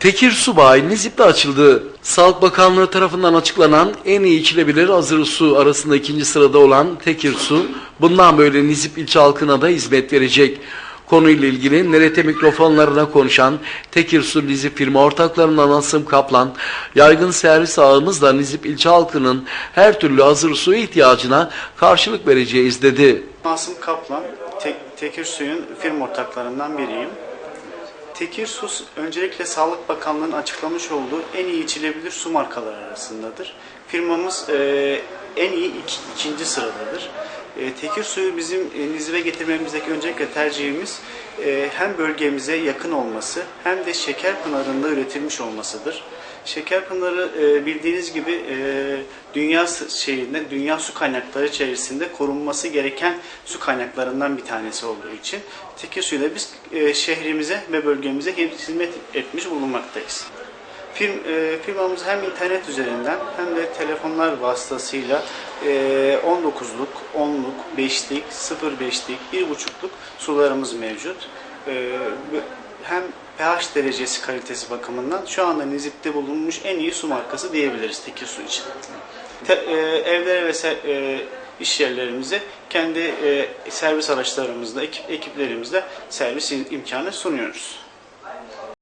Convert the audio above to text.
Tekir Su Bayi Nizip'te açıldı. Sağlık Bakanlığı tarafından açıklanan en iyi içilebilir hazır su arasında ikinci sırada olan Tekir Su, bundan böyle Nizip ilçe halkına da hizmet verecek. Konuyla ilgili NRT mikrofonlarına konuşan Tekir Su Nizip firma ortaklarından Asım Kaplan, yaygın servis ağımızla Nizip ilçe halkının her türlü hazır su ihtiyacına karşılık vereceğiz dedi. Asım Kaplan, Tek, Tekir Suy'un firma ortaklarından biriyim. Tekir Su öncelikle Sağlık Bakanlığı'nın açıklamış olduğu en iyi içilebilir su markaları arasındadır. Firmamız e, en iyi iki- ikinci sıradadır. E, tekir suyu bizim e, Nizip'e getirmemizdeki öncelikle tercihimiz e, hem bölgemize yakın olması hem de Şekerpınarı'nda üretilmiş olmasıdır. Şekerpınarı e, bildiğiniz gibi e, dünya şeyinde, dünya su kaynakları içerisinde korunması gereken su kaynaklarından bir tanesi olduğu için tekir suyuyla biz şehrimize ve bölgemize hizmet etmiş bulunmaktayız. Firm, e, firmamız hem internet üzerinden hem de telefonlar vasıtasıyla e, 19'luk, 10'luk, 5'lik, 0.5'lik, 1.5'luk sularımız mevcut. E, hem pH derecesi kalitesi bakımından şu anda Nizip'te bulunmuş en iyi su markası diyebiliriz Tekir Su için. Te, e, evlere ve se- e, iş yerlerimize kendi e, servis araçlarımızla, ekip, ekiplerimizle servis im- imkanı sunuyoruz.